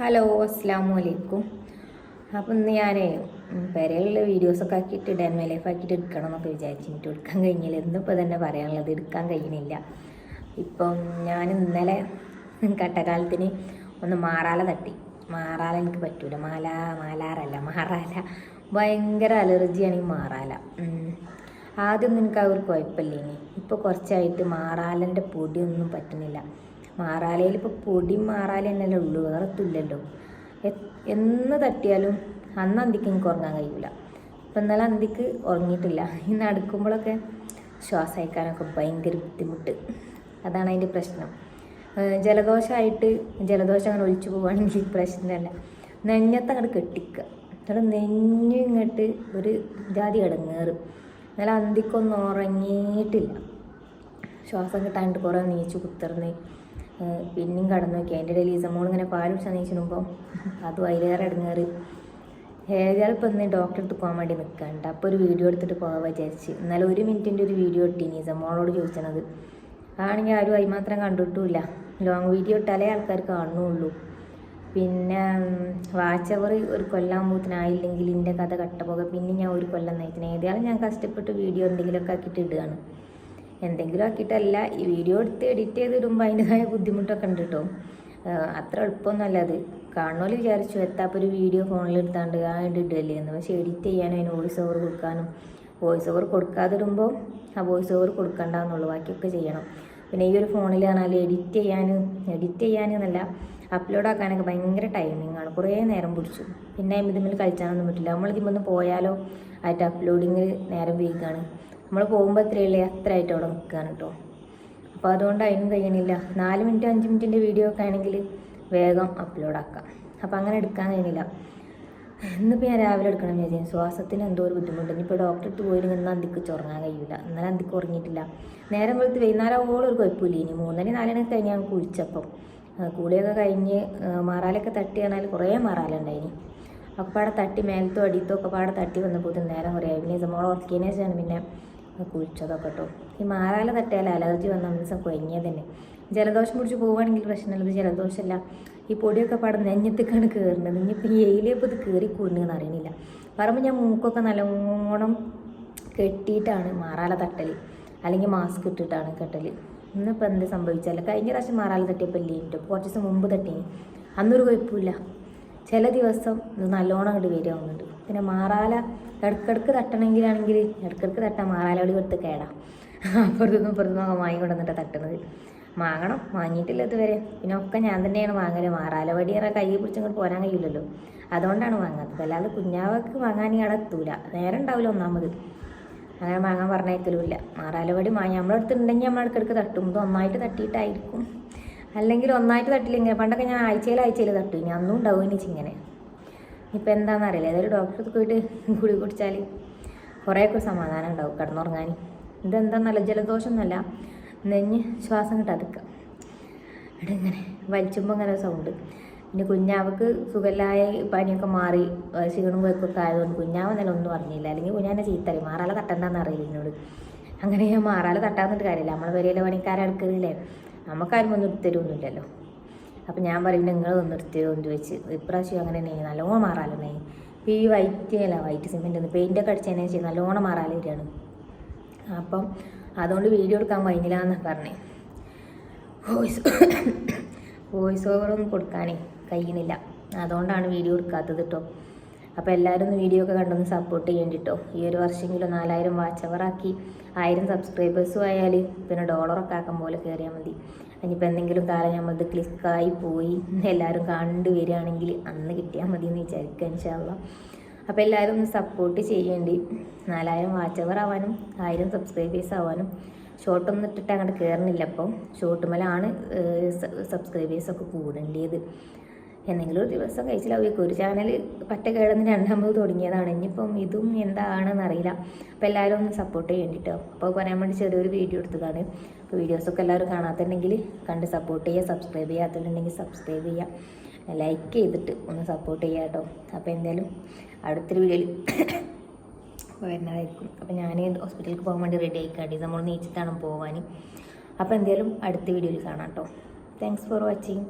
Hello അസ്സാം വലൈക്കും അപ്പം ഇന്ന് ഞാൻ പെരയിലുള്ള വീഡിയോസൊക്കെ ആക്കിയിട്ട് ഇടാൻ ലൈഫ് ആക്കിയിട്ട് എടുക്കണം എന്നൊക്കെ വിചാരിച്ചിട്ട് എടുക്കാൻ കഴിഞ്ഞില്ല. ഇന്നിപ്പോൾ തന്നെ പറയാനുള്ളത് എടുക്കാൻ കഴിയുന്നില്ല ഇപ്പം ഞാൻ ഇന്നലെ കട്ടക്കാലത്തിന് ഒന്ന് മാറാല തട്ടി. മാറാല എനിക്ക് പറ്റൂല. മാല മാലാറല്ല മാറാല. ഭയങ്കര അലർജിയാണ് ഈ മാറാല. ആദ്യം ആദ്യമൊന്നും എനിക്ക് ആ ഒരു കുഴപ്പമില്ലേനി. ഇപ്പോൾ കുറച്ചായിട്ട് മാറാലന്റെ പൊടിയൊന്നും പറ്റുന്നില്ല. മാറാലയിൽ ഇപ്പോൾ പൊടി മാറാല തന്നെയല്ലേ ഉള്ളൂ. വേറെ തുല്ലല്ലോ എന്ന് തട്ടിയാലും അന്ന് അന്തിക്ക് എനിക്ക് ഉറങ്ങാൻ കഴിയില്ല ഇപ്പം ഇന്നലെ അന്തിക്ക് ഉറങ്ങിയിട്ടില്ല. ഇന്ന് നടക്കുമ്പോഴൊക്കെ ശ്വാസം അയക്കാനൊക്കെ ഭയങ്കര ബുദ്ധിമുട്ട്. അതാണ് അതിന്റെ പ്രശ്നം. ജലദോഷമായിട്ട് ജലദോഷം അങ്ങനെ ഒഴിച്ചു പോവുകയാണെങ്കിൽ പ്രശ്നമല്ല നെഞ്ഞത്ത് അങ്ങോട്ട് കെട്ടിക്കുക. എന്നിട്ട് നെഞ്ഞു ഇങ്ങോട്ട് ഒരു ജാതി കിടങ്ങേറ് എന്നാലും അന്തിക്കൊന്നും ഉറങ്ങിയിട്ടില്ല. ശ്വാസം കിട്ടാണ്ട് കുറേ നീച്ചു കുത്തിർന്ന്. പിന്നെയും കടന്നു നോക്കി അതിന്റെ ഇടയിൽ ഈസമോൾ ഇങ്ങനെ പാൽ കുടിച്ചാൽ നീച്ചിടുമ്പോൾ അതും അതിലേറെ ഇടങ്ങേറി. ഏതായാലും ഇപ്പം ഇന്ന് ഡോക്ടറെ അടുത്ത് പോകാൻ വേണ്ടി നിൽക്കണ്ട അപ്പോൾ ഒരു വീഡിയോ എടുത്തിട്ട് പോകാൻ വിചാരിച്ച്. ഇന്നലെ ഒരു മിനിറ്റിന്റെ ഒരു വീഡിയോ ഇട്ടീനി ഈസമോളോട് ചോദിച്ചത് ആണെങ്കിൽ ആരും അതിൽ മാത്രം കണ്ടിട്ടുമില്ല. ലോങ് വീഡിയോ ഇട്ടാലേ ആൾക്കാർ കാണുന്നുള്ളൂ. പിന്നെ വാച്ച് അവർ ഒരു കൊല്ലാകുമ്പോഴത്തേനായില്ലെങ്കിൽ എന്റെ കഥ കട്ട പോകാം പിന്നെ ഞാൻ ഒരു കൊല്ലം നയിക്കുന്നത് ഏതായാലും ഞാൻ കഷ്ടപ്പെട്ട് വീഡിയോ എന്തെങ്കിലുമൊക്കെ ആക്കിയിട്ട് ഇടുകയാണ്. എന്തെങ്കിലും ആക്കിയിട്ടല്ല. ഈ വീഡിയോ എടുത്ത് എഡിറ്റ് ചെയ്ത് ഇടുമ്പോൾ അതിന്റെതായ ബുദ്ധിമുട്ടൊക്കെ ഉണ്ട് കേട്ടോ അത്ര എളുപ്പമൊന്നുമല്ല അത്. കാണുമല്ലോ വിചാരിച്ചു എത്താപ്പോൾ ഒരു വീഡിയോ ഫോണിൽ എടുത്താണ്ട് ആ ഇടുകയല്ലേ എന്ന്. പക്ഷേ എഡിറ്റ് ചെയ്യാനും അതിന് വോയിസ് ഓവർ കൊടുക്കാനും വോയിസ് ഓവർ കൊടുക്കാതിടുമ്പോൾ ആ വോയിസ് ഓവർ കൊടുക്കണ്ടെന്നുള്ളൂ. ബാക്കിയൊക്കെ ചെയ്യണം. പിന്നെ ഈ ഒരു ഫോണിൽ എഡിറ്റ് ചെയ്യാൻ എഡിറ്റ് ചെയ്യാനെന്നല്ല അപ്ലോഡ് ആക്കാനൊക്കെ ഭയങ്കര ടൈമിങ്ങാണ് കുറേ നേരം പിടിച്ചു. പിന്നെ ഇതിന്മേൽ കളിച്ചാനൊന്നും പറ്റില്ല. നമ്മൾ ഇതിമൊന്ന് പോയാലോ? ആയിട്ട് അപ്ലോഡിങ്ങിൽ നേരം വൈകാണ്. നമ്മൾ പോകുമ്പോൾ എത്രയല്ലേ അത്ര ആയിട്ട് അവിടെ നിൽക്കുകയാണ് കേട്ടോ അപ്പോൾ അതുകൊണ്ട് അതിനും കഴിയണില്ല. നാല് മിനിറ്റ് അഞ്ച് മിനിറ്റിന്റെ വീഡിയോ ഒക്കെ ആണെങ്കിൽ വേഗം അപ്ലോഡ് ആക്കാം. അപ്പോൾ അങ്ങനെ എടുക്കാൻ കഴിയണില്ല. ഇന്നിപ്പോൾ ഞാൻ രാവിലെ എടുക്കണം വിചാരിച്ചു. ശ്വാസത്തിന് എന്തോ ഒരു ബുദ്ധിമുട്ട് ഇനിയിപ്പോൾ ഡോക്ടർ അടുത്ത് പോയിട്ട് ഇന്ന് അന്തിക്ക് ചുറങ്ങാൻ കഴിയില്ല ഇന്നലെ അന്തിക്ക് ഉറങ്ങിയിട്ടില്ല. നേരം വെളുത്ത് വൈകുന്നേരമോളം ഒരു കുഴപ്പമില്ല ഇനി മൂന്നര നാലണി കഴിഞ്ഞ് ഞാൻ കുളിച്ചപ്പം. ആ, കുളിയൊക്കെ കഴിഞ്ഞ് മാറാലൊക്കെ തട്ടി പറഞ്ഞാൽ കുറേ മാറാല അപ്പോൾ അവിടെ തട്ടി മേലത്തും അടിയത്തും ഒക്കെ പാടെ തട്ടി വന്നപ്പോൾ നേരം കുറേ ആയി. പിന്നെ മോളെ ഉറക്കിയതിന് പിന്നെ കുളിച്ചതൊക്കെ കേട്ടോ ഈ മാറാല തട്ടിയാൽ അലർജി വന്ന ദിവസം കൊഞ്ഞത് തന്നെ. ജലദോഷം പിടിച്ച് പോവുകയാണെങ്കിൽ പ്രശ്നമുള്ളത് ജലദോഷമല്ല. ഈ പൊടിയൊക്കെ പാടെ നെഞ്ഞത്തേക്കാണ് കയറുന്നത് ഇനിയിപ്പോൾ ഈ എയിലേപ്പോൾ ഇത് കയറി കൂടുന്നതെന്ന് അറിയണില്ല. പറയുമ്പോൾ ഞാൻ മൂക്കൊക്കെ നല്ലോണം കെട്ടിയിട്ടാണ് മാറാല തട്ടൽ അല്ലെങ്കിൽ മാസ്ക് ഇട്ടിട്ടാണ് കെട്ടൽ ഇന്നിപ്പോൾ എന്ത് സംഭവിച്ചാലും കഴിഞ്ഞ പ്രാവശ്യം മാറാല തട്ടിയപ്പോൾ ഇല്ലേ? എന്റെ കുറച്ച് ദിവസം മുമ്പ് തട്ടീനി. അന്നൊരു കുഴപ്പമില്ല. ചില ദിവസം ഇത് നല്ലോണം അങ്ങോട്ട് വരികയാവുന്നുണ്ട്. പിന്നെ മാറാല. ഇടക്കിടക്ക് തട്ടണമെങ്കിലാണെങ്കിൽ ഇടക്കിടക്ക് തട്ടാൻ മാറാലകളി കൊടുത്ത് കേടാം. അപ്പുറത്തുനിന്നും ഇപ്പുറത്തുനിന്നും വാങ്ങി കൊണ്ടുവന്നിട്ട് തട്ടുന്നത്. വാങ്ങണം. വാങ്ങിയിട്ടില്ല ഇതുവരെ. പിന്നെ ഒക്കെ ഞാൻ തന്നെയാണ് വാങ്ങൽ. മാറാല വടി എന്നാൽ കൈ പിടിച്ചങ്ങോട്ട് പോരാൻ കഴിയില്ലല്ലോ. അതുകൊണ്ടാണ് വാങ്ങാത്തത്. അല്ലാതെ കുഞ്ഞാവക്ക് വാങ്ങാൻ ഇയാളെ എത്തൂല നേരം ഉണ്ടാവില്ല ഒന്നാമത്. അങ്ങനെ വാങ്ങാൻ പറഞ്ഞേക്കലുമില്ല മാറാല വടി വാങ്ങി നമ്മളടുത്തുണ്ടെങ്കിൽ നമ്മൾ ഇടയ്ക്കിടയ്ക്ക് തട്ടും. ഇത് ഒന്നായിട്ട് തട്ടിയിട്ടായിരിക്കും. അല്ലെങ്കിൽ ഒന്നായിട്ട് തട്ടില്ലെങ്കിൽ പണ്ടൊക്കെ ഞാൻ ആഴ്ചയിൽ ആഴ്ചയിൽ തട്ടു. ഇനി അന്നും ഉണ്ടാവും ഇനി ഇങ്ങനെ ഇപ്പം എന്താണെന്നറിയില്ല ഏതൊരു ഡോക്ടർക്ക് പോയിട്ട് ഗുളി കുടിച്ചാൽ കുറേയൊക്കെ സമാധാനം ഉണ്ടാവും കിടന്നുറങ്ങാൻ ഇതെന്താന്നല്ല ജലദോഷം എന്നല്ല നെഞ്ഞ് ശ്വാസം കിട്ടാതിക്കുക ഇവിടെ ഇങ്ങനെ വലിച്ചുമ്പോൾ ഇങ്ങനെ സൗണ്ട് പിന്നെ കുഞ്ഞാവക്ക് സുഖമില്ലായ പനിയൊക്കെ മാറി ആ, ക്ഷീണവും വെക്കൊക്കെ ആയതുകൊണ്ട് കുഞ്ഞാവ് എന്നാലും ഒന്നും അറിഞ്ഞില്ല. അല്ലെങ്കിൽ കുഞ്ഞാനെ ചീത്തറി മാറാല തട്ടണ്ടെന്ന് അറിയില്ല എന്നോട്. അങ്ങനെ മാറാല തട്ടാന്നിട്ട് കാര്യമില്ല. നമ്മളെ പണിക്കാരെ പണിക്കാരെടുക്കുന്നില്ലേ നമുക്കാരും ഒന്നും എടുത്തരുമൊന്നുമില്ലല്ലോ അപ്പം ഞാൻ പറയും നിങ്ങൾ എടുത്തരുമോ എന്ന് ചോദിച്ച് ഇപ്രാവശ്യം അങ്ങനെ നെയ് നല്ലോണം മാറാലെന്നേ ഇപ്പോൾ ഈ വൈറ്റ് അല്ല വൈറ്റ് സിമെന്റ് ഒന്ന് പെയിന്റൊക്കെ അടിച്ചതിനെ ശേഷം നല്ലോണം മാറാല വരികയാണ്. അപ്പം അതുകൊണ്ട് വീഡിയോ എടുക്കാൻ കഴിഞ്ഞില്ല എന്നാണ് പറഞ്ഞേ. വോയിസ് വോയിസ് ഓവറൊന്നും കൊടുക്കാനേ കഴിയുന്നില്ല. അതുകൊണ്ടാണ് വീഡിയോ എടുക്കാത്തത് കേട്ടോ അപ്പോൾ എല്ലാവരും ഒന്ന് വീഡിയോ ഒക്കെ കണ്ടൊന്ന് സപ്പോർട്ട് ചെയ്യേണ്ടിട്ടോ ഈ ഒരു വർഷമെങ്കിലും നാലായിരം വാച്ച് അവറാക്കി ആയിരം സബ്സ്ക്രൈബേഴ്സും ആയാൽ പിന്നെ ഡോളറൊക്കെ ആക്കാൻ പോലെ കയറിയാൽ മതി. ഇനിയിപ്പോൾ എന്തെങ്കിലും കാലം നമ്മളത് ക്ലിക്കായി പോയി എല്ലാവരും കണ്ടു വരികയാണെങ്കിൽ അന്ന് കിട്ടിയാൽ മതി എന്ന് വിചാരിക്കുക ഇൻഷാല്ല അപ്പോൾ എല്ലാവരും ഒന്ന് സപ്പോർട്ട് ചെയ്യേണ്ടി. നാലായിരം വാച്ച് അവർ ആവാനും ആയിരം സബ്സ്ക്രൈബേഴ്സ് ആവാനും. ഷോർട്ടൊന്നും ഇട്ടിട്ട് അങ്ങോട്ട് കയറുന്നില്ല അപ്പം ഷോർട്ടുമലാണ് സബ്സ്ക്രൈബേഴ്സൊക്കെ കൂടേണ്ടത് എന്തെങ്കിലും ഒരു ദിവസം കഴിച്ചിലാവുക ഒരു ചാനൽ പറ്റ കേടുന്ന് രണ്ടാമത് തുടങ്ങിയതാണ്. ഇനിയിപ്പം ഇതും എന്താണെന്ന് അറിയില്ല. അപ്പോൾ എല്ലാവരും ഒന്ന് സപ്പോർട്ട് ചെയ്യേണ്ടിട്ടോ. അപ്പോൾ പറയാൻ വേണ്ടി ചെറിയൊരു വീഡിയോ എടുത്തതാണ്. അപ്പോൾ വീഡിയോസൊക്കെ എല്ലാവരും കാണാത്തുണ്ടെങ്കിൽ കണ്ട് സപ്പോർട്ട് ചെയ്യുക. സബ്സ്ക്രൈബ് ചെയ്യാത്തുണ്ടെങ്കിൽ സബ്സ്ക്രൈബ് ചെയ്യുക. ലൈക്ക് ചെയ്തിട്ട് ഒന്ന് സപ്പോർട്ട് ചെയ്യുക കേട്ടോ. അപ്പോൾ എന്തായാലും അടുത്തൊരു വീഡിയോയിൽ വരുന്നതായിരിക്കും. അപ്പോൾ ഞാൻ ഹോസ്പിറ്റലിൽ പോകാൻ വേണ്ടി റെഡി ആയിക്കാട്ടി നമ്മൾ നീച്ചിട്ടാണ് പോകാൻ അപ്പോൾ എന്തായാലും അടുത്ത വീഡിയോയിൽ കാണാം കേട്ടോ. Thanks for watching